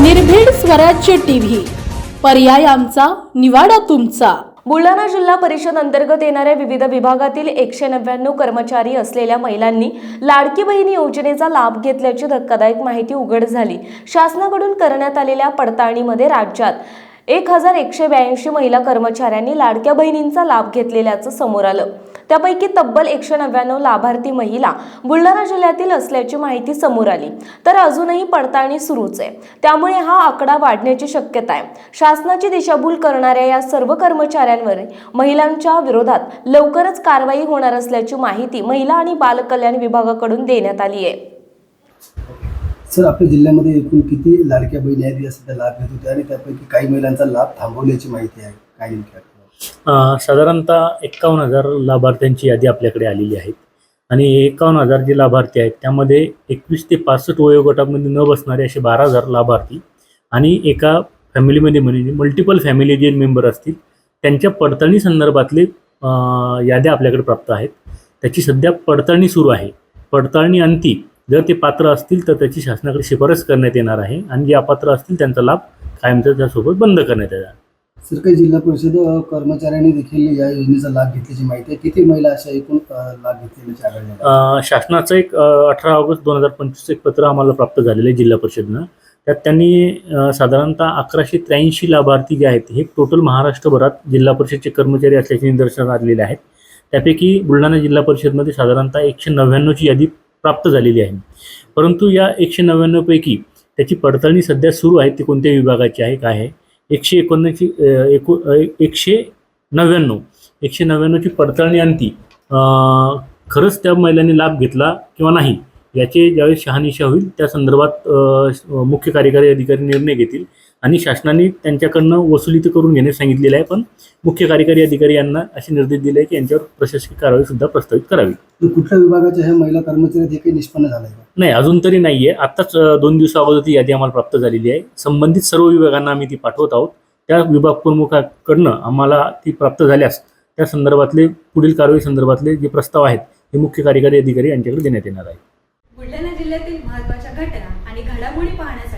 निर्भीड स्वराज्य टीव्ही. पर्याय आमचा निवाडा तुमचा. बुलढाणा जिल्हा परिषद अंतर्गत येणाऱ्या विविध विभागातील एकशे नव्याण्णव कर्मचारी असलेल्या महिलांनी लाडकी बहीण योजनेचा लाभ घेतल्याची धक्कादायक माहिती उघड झाली. शासनाकडून करण्यात आलेल्या पडताळणीमध्ये राज्यात एक हजार एकशे ब्याऐंशी महिला कर्मचाऱ्यांनी लाडक्या बहिणींचा लाभ घेतलेल्याचं समोर आलं. त्यापैकी तब्बल एकशे नव्याण्णव लाभार्थी महिला बुलढाणा जिल्ह्यातील असल्याची माहिती समोर आली. तर अजूनही पडताळणी सुरूच आहे. त्यामुळे हा आकडा वाढण्याची शक्यता आहे. शासनाची दिशाभूल करणाऱ्या या सर्व कर्मचाऱ्यांवर महिलांच्या विरोधात लवकरच कारवाई होणार असल्याची माहिती महिला आणि बालकल्याण विभागाकडून देण्यात आली आहे. सर आपल्या जिल्ह्यामध्ये एकूण किती लाडक्या बहिणी आहेत या सध्या लाभ घेत होत्या आणि त्यापैकी काही महिलांचा लाभ थांबवल्याची माहिती आहे. काय नेमकी साधारणतः एक्कावन्न हजार लाभार्थ्यांची यादी आपल्याकडे आलेली आहे. आणि एकावन्न हजार जे लाभार्थी आहेत त्यामध्ये एकवीस ते पासष्ट वयोगटामध्ये न बसणारे असे बारा हजार लाभार्थी आणि एका फॅमिलीमध्ये म्हणजे मल्टिपल फॅमिली जे मेंबर असतील त्यांच्या पडताळणी संदर्भातले याद्या आपल्याकडे प्राप्त आहेत. त्याची सध्या पडताळणी सुरू आहे. पडताळणी अंती जर ते पात्र असतील तर त्याची शासनाकडे शिफारस करण्यात येणार आहे आणि जे अपात्र असतील त्यांचा लाभ कायमचा त्यासोबत बंद करण्यात येणार. सर काही जिल्हा परिषद कर्मचाऱ्यांनी देखील या योजनेचा लाभ घेतल्याची माहिती आहे. किती महिला अशा एकूण लाभ अ, शासनाचं एक अठरा ऑगस्ट दोन हजार पंचवीस एक पत्र आम्हाला प्राप्त झालेलं आहे जिल्हा परिषदनं. त्यात त्यांनी साधारणतः अकराशे त्र्याऐंशी लाभार्थी जे आहेत हे टोटल महाराष्ट्रभरात जिल्हा परिषदचे कर्मचारी असल्याचे निदर्शनास आलेले आहेत. त्यापैकी बुलढाणा जिल्हा परिषदमध्ये साधारणतः एकशे नव्याण्णवची यादी प्राप्त झालेली आहे. परंतु या एकशे नव्याण्णवपैकी त्याची पडताळणी सध्या सुरू आहे ती कोणत्या विभागाची आहे काय आहे? एकशे एकोणऐंशी एको एकशे नव्याण्णव. एकशे नव्याण्णवची पडताळणी आणती खरंच त्या महिलांनी लाभ घेतला किंवा नाही याचे ज्यावेळेस शहानिशा होईल त्या संदर्भात मुख्य कार्यकारी अधिकारी निर्णय घेतील. आणि शासनाने त्यांच्याकडनं वसुली तर करून घेणे सांगितलेलं आहे पण मुख्य कार्यकारी अधिकारी यांना असे निर्देश दिले आहे की यांच्यावर प्रशासकीय कारवाई सुद्धा प्रस्तावित करावी. कुठल्या विभागाच्या ह्या महिला कर्मचारी हे काही निष्पन्न झालं आहे नाही अजून तरी नाही आहे आत्ताच दोन दिवसा अगोदर ती यादी आम्हाला प्राप्त झालेली आहे. संबंधित सर्व विभागांना आम्ही ती पाठवत आहोत. त्या विभाग प्रमुखाकडनं आम्हाला ती प्राप्त झाल्यास त्या संदर्भातले पुढील कारवाई संदर्भातले जे प्रस्ताव आहेत हे मुख्य कार्यकारी अधिकारी यांच्याकडे देण्यात येणार आहे. बुलढाणा जिल्ह्यातील महत्त्वाच्या घटना आणि घडामोडी पाहण्यासाठी